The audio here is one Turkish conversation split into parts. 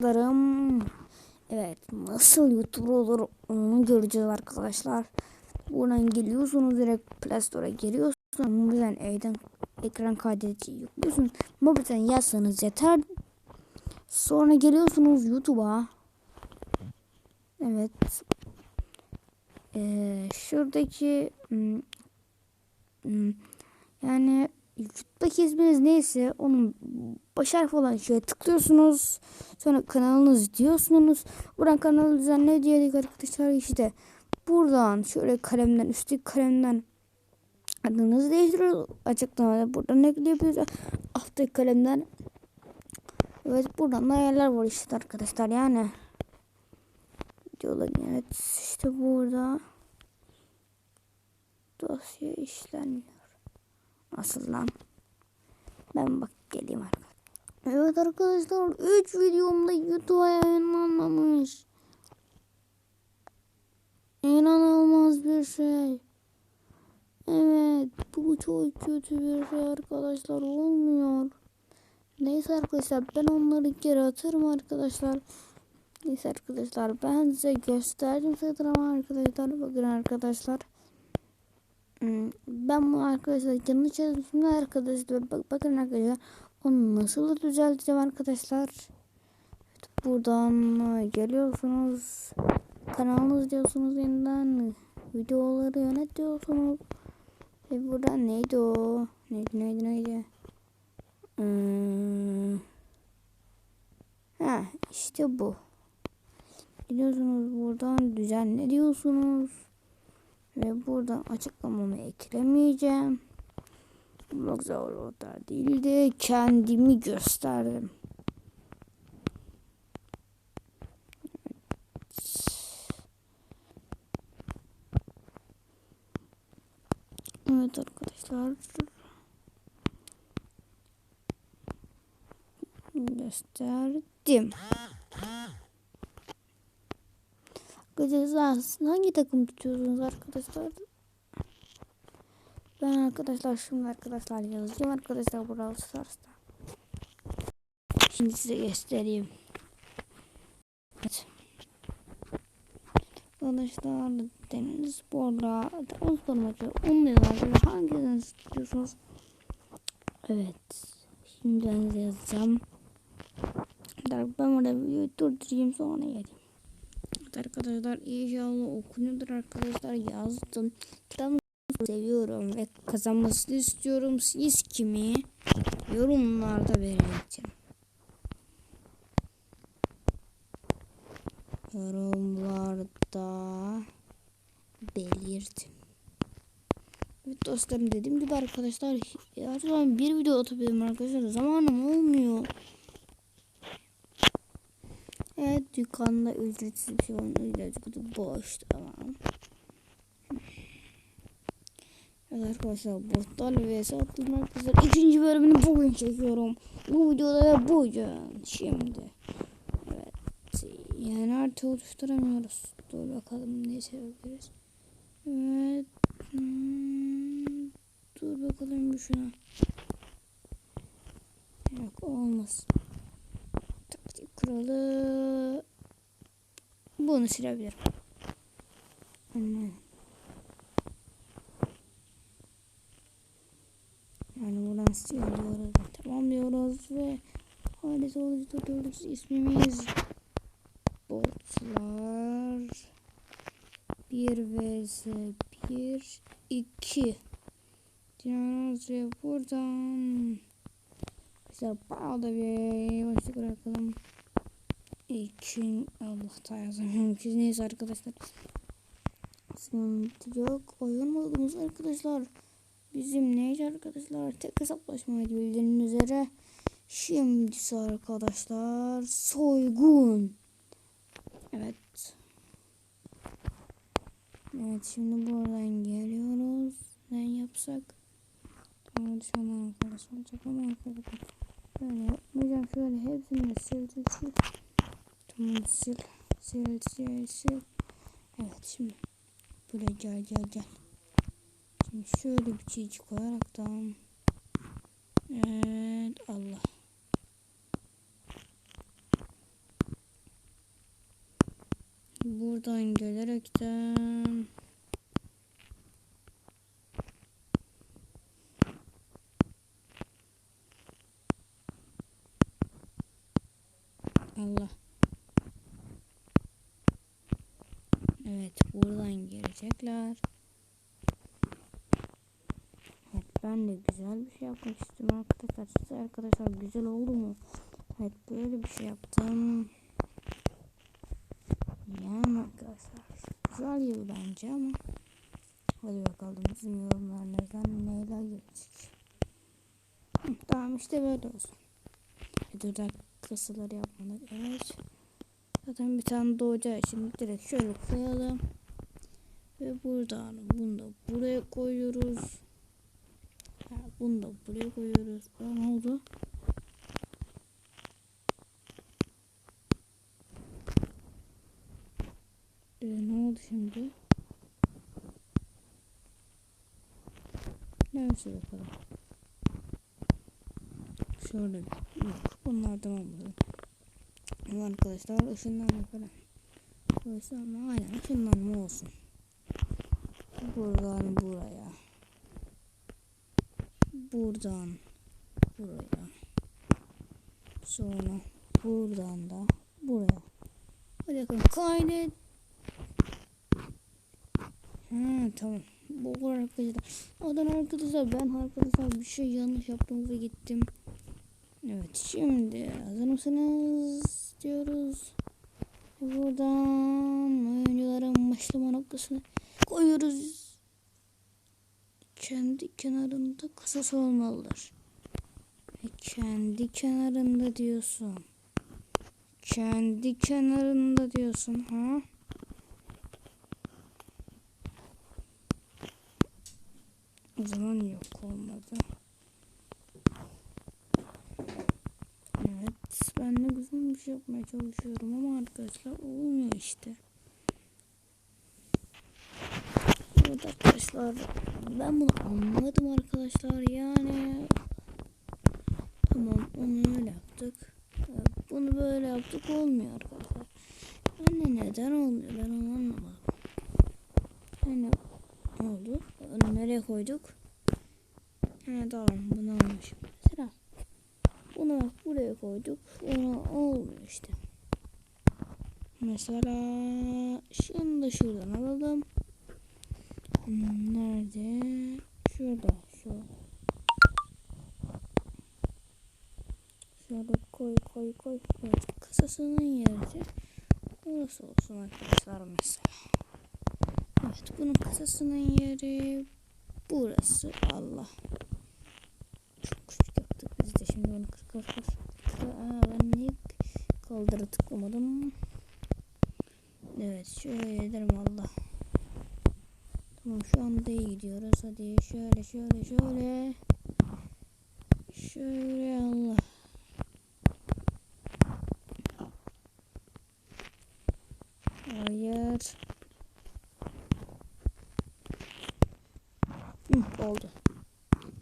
Arkadaşlarım evet nasıl YouTuber olur onu göreceğiz arkadaşlar. Buradan geliyorsunuz direkt Play Store'a giriyorsunuz. Mobilden evden ekran kaydedici yüklüyorsunuz. Mobilden yazsanız yeter. Sonra geliyorsunuz YouTube'a. Evet. Ee, şuradaki hmm, hmm, yani YouTube'daki isminiz neyse onun baş harfi olan şeye tıklıyorsunuz. Sonra kanalınızı diyorsunuz. Buradan kanalı düzenle diyelim arkadaşlar işte. Buradan şöyle kalemden üstteki kalemden adınızı değiştiriyoruz. Açıklamada buradan ekleyebiliyoruz. Alttaki kalemden Evet buradan da ayarlar var işte arkadaşlar yani. Diyorlar evet işte burada dosya işlenmiyor. Nasıl lan? Ben bak geleyim arkadaşlar. Evet arkadaşlar 3 videomda YouTube'a yayınlanmamış. İnanılmaz bir şey. Evet bu çok kötü bir şey arkadaşlar olmuyor. Neyse arkadaşlar ben onları geri atarım arkadaşlar. Neyse arkadaşlar ben size gösterdim zaten ama arkadaşlar bakın arkadaşlar. Hmm, Ben bu arkadaşlar yanlış yazmışım arkadaşlar. Bak, bakın arkadaşlar onu nasıl düzelteceğim arkadaşlar. Evet, buradan geliyorsunuz. Kanalımız diyorsunuz yeniden. Videoları yönet diyorsunuz. Ve buradan neydi o? Neydi neydi neydi? Hmm. Ha işte bu. Gidiyorsunuz buradan düzenle diyorsunuz. Ve buradan açıklamamı eklemeyeceğim. Blog zor orada değildi. Kendimi gösterdim. Evet arkadaşlar. Gösterdim. Arkadaşlar hangi takım tutuyorsunuz arkadaşlar? Ben arkadaşlar şimdi arkadaşlar yazacağım arkadaşlar Brawl Stars'ta. Şimdi size göstereyim. Evet. Arkadaşlar Deniz Spor'la Trabzonspor maçı 10 yıllardır hangisini tutuyorsunuz? Evet. Şimdi ben size yazacağım. Ben burada videoyu durdurayım sonra geleyim. Evet arkadaşlar inşallah okunuyordur arkadaşlar yazdım. Trabzonspor'u seviyorum ve kazanmasını istiyorum. Siz kimi yorumlarda belirtin. Yorumlarda belirtin. Evet dostlarım dediğim gibi arkadaşlar her zaman bir video atabilirim arkadaşlar. Zamanım olmuyor. Evet dükkanda ücretsiz bir şey var. Ücretsiz boş tamam. Evet arkadaşlar botlar ve sattım arkadaşlar. İkinci bölümünü bugün çekiyorum. Bu videoda ve bugün şimdi. Evet. Yani artık oluşturamıyoruz. Dur bakalım ne sevebiliriz. Evet. Hmm. Dur bakalım bir şuna. Yok olmaz. Taktik kuralı. Bunu silebilirim. Yani buradan siliyoruz. Tamam diyoruz ve ailesi oluşturuyoruz. İsmimiz botlar 1 vs 1 2 diyoruz ve buradan bayağı da bir başlık bırakalım. İkin Allah'ta yazamıyorum ki neyse arkadaşlar. Sıkıntı yok. Oyun modumuz arkadaşlar. Bizim neydi arkadaşlar? Tek hesaplaşmaydı bildiğiniz üzere. Şimdi arkadaşlar soygun. Evet. Evet şimdi buradan geliyoruz. Ne yapsak? Tamam şu an arkadaş olacak ama arkadaşlar. Böyle yapmayacağım. Şöyle hepsini sil sil sil. Sil. Sil. Evet şimdi. Böyle gel gel gel. Şimdi şöyle bir çiğci koyaraktan. Evet Allah. Buradan gelerekten Allah. Evet buradan gelecekler. Evet ben de güzel bir şey yapmak istiyorum arkadaşlar. Siz arkadaşlar güzel oldu mu? Evet böyle bir şey yaptım. Yani arkadaşlar güzel gibi bence ama hadi bakalım bizim yorumlarınızdan neler gelecek. Tamam işte böyle olsun. Dur kasıları yapmadık. Evet. Zaten bir tane doğacağı için direkt şöyle koyalım. Ve buradan bunu da buraya koyuyoruz. Ha, bunu da buraya koyuyoruz. Aa, ne oldu? Ee, ne oldu şimdi? Neyse bakalım. Şöyle yok. Bunlardan olmadı. Ama arkadaşlar ışınlanma falan. Işınlanma aynen ışınlanma olsun. Buradan buraya. Buradan buraya. Sonra buradan da buraya. Hadi bakalım kaydet. Ha tamam. Bu arkadaşlar. Odan arkadaşlar ben arkadaşlar bir şey yanlış yaptım ve gittim. Evet şimdi hazır mısınız diyoruz. Buradan oyuncuların başlama noktasını koyuyoruz. Kendi kenarında kasası olmalıdır. E, kendi kenarında diyorsun. Kendi kenarında diyorsun ha? O zaman yok olmadı. Evet ben de güzel bir şey yapmaya çalışıyorum ama arkadaşlar olmuyor işte. Evet arkadaşlar ben bunu anladım arkadaşlar yani tamam onu öyle yaptık. Bunu böyle yaptık olmuyor arkadaşlar. Anne neden olmuyor ben onu anlamadım. Yani ne oldu? Onu nereye koyduk? Ha tamam bunu almışım. Sıra. Bunu bak buraya koyduk. Ona olmuyor işte. Mesela şunu da şuradan alalım. Nerede? Şurada. Şu. Şöyle koy koy koy. Evet, kasasının yeri. Burası olsun arkadaşlar mesela. Evet bunun kasasının yeri burası. Allah. Çok küçük yaptık biz de şimdi onu kır kır kır. kır. Aa, ben niye kaldıra tıklamadım? Evet şöyle ederim Allah. Tamam şu anda iyi gidiyoruz. Hadi şöyle şöyle şöyle. Şöyle Allah. Hayır. Hı, oldu.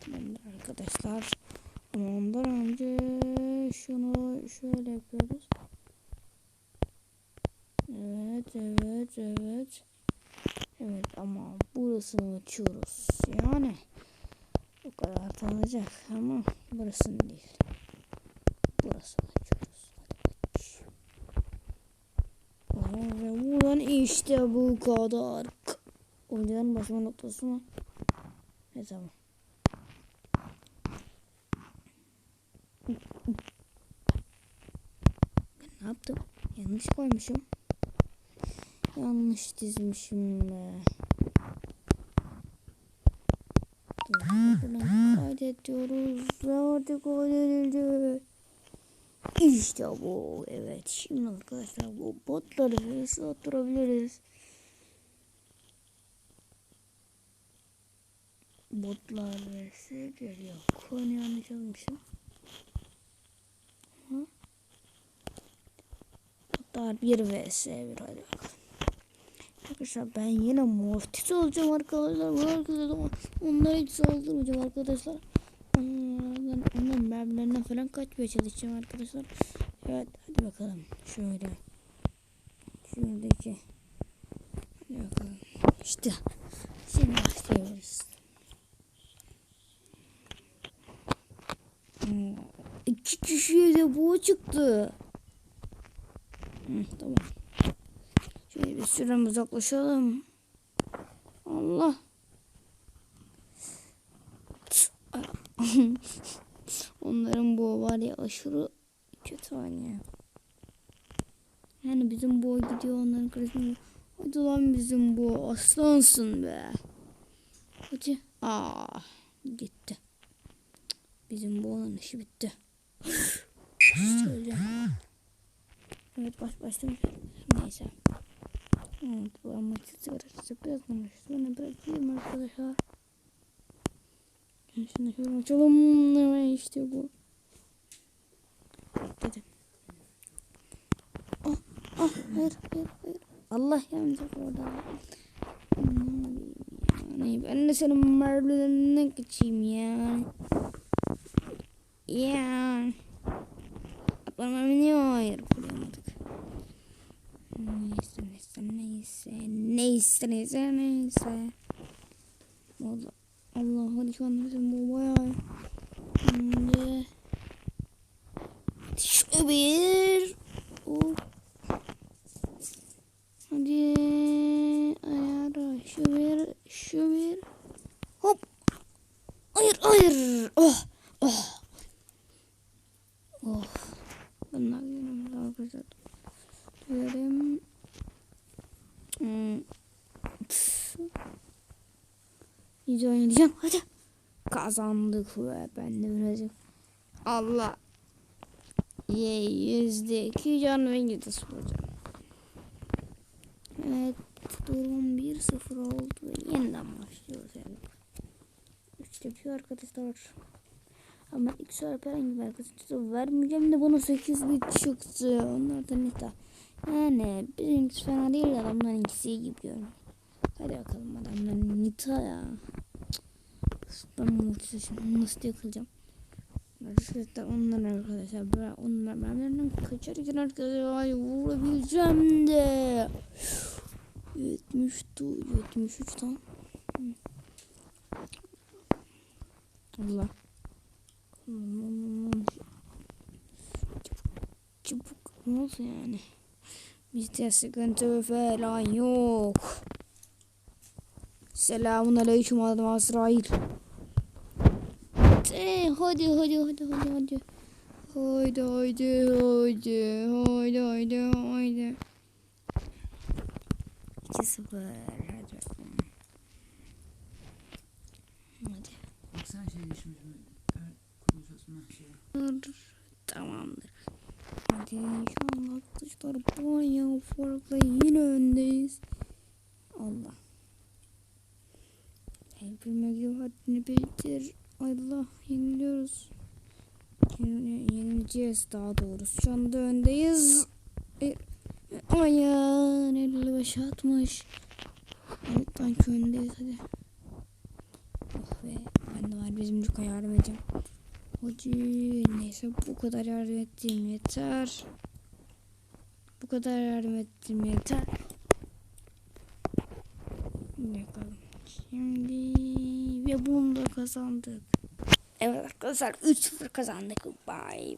Tamamdır arkadaşlar. Ondan önce şunu şöyle yapıyoruz. Evet, evet, evet. Evet ama burasını açıyoruz. Yani o kadar tanınacak ama burasını değil. Burasını açıyoruz. Hadi aç. Ve buradan işte bu kadar. Oyuncuların başlama noktası mı? Ne zaman? Ben ne yaptım? Yanlış koymuşum. Yanlış dizmişim be. Kaydediyoruz. Artık kaydedildi. İşte bu. Evet. Şimdi arkadaşlar bu botları vs attırabiliriz. Botlar vs geliyor. Konu yanlış almışım. Botlar 1 vs 1 hadi bakalım. Arkadaşlar ben yine mortis olacağım arkadaşlar. Arkadaşlar onlara hiç saldırmayacağım arkadaşlar. Onlardan, onların mermilerine falan kaçmaya çalışacağım arkadaşlar. Evet hadi bakalım. Şöyle. Şuradaki Bakalım. İşte. Şimdi başlıyoruz. Hmm, İki kişiye de bu çıktı. Hı, tamam. Bir sürem uzaklaşalım. Allah. Onların bu var ya aşırı kötü oynuyor. Yani bizim bu gidiyor onların karşısında. Hadi lan bizim bu aslansın be. Hadi. Aa gitti. Bizim bu onun işi bitti. Şöyle. Evet baş başlamış. Neyse. Evet bu maçı sigara biraz konuştu. Ben bırakayım arkadaşlar. Şimdi şöyle açalım. Evet işte bu. Dedim. Ah, ah, hayır, hayır, hayır. Allah yanacak orada. Yani ben de senin merdivenine geçeyim ya. Ya. Atlamam ne hayır. Neyse neyse neyse neyse neyse neyse. Allah Allah hadi şu an bizim bu bayağı. Şimdi. Şu bir. İyice oynayacağım hadi kazandık ve ben de birazcık Allah ye yüzde iki can ve yedi soracağım Evet durum 1-0 oldu yeniden başlıyoruz yani. Üç yapıyor arkadaşlar. Ama ilk soru herhangi bir arkadaşlar vermeyeceğim de bana 8 bit çıktı. Onlardan ne. Yani bizimkisi fena değil adamların ikisi gibi görünüyor. Hadi bakalım adamların nita ya. Ben muhteşem nasıl yakalayacağım. Arkadaşlar onlar arkadaşlar ben onlar benimle kaçarken arkadaşlar ay vurabileceğim de. 70 tu 73 tam Allah. Çabuk ne oldu yani? Bizde sıkıntı falan yok Selamun aleyküm adam Azrail Hadi hadi hadi hadi hadi hadi. Haydi haydi haydi haydi haydi haydi. 2-0 hadi bakalım. Hadi. Baksana şey geçmiş mi? Şey. Tamamdır. Hadi şu an arkadaşlar bayağı farklı yine öndeyiz. Allah. Bilmek haddini bildir. Allah yeniliyoruz. Yenile- Yenileceğiz daha doğrusu. Şu anda öndeyiz. E, Ayağın 55 atmış. Alttan öndeyiz hadi. Oh be. Ben de var bizim Luka yardım edeceğim. Hadi neyse bu kadar yardım ettiğim yeter. Bu kadar yardım ettiğim yeter. Bakalım. Şimdi ve bunu da kazandık. Evet arkadaşlar 3-0 kazandık. Bye.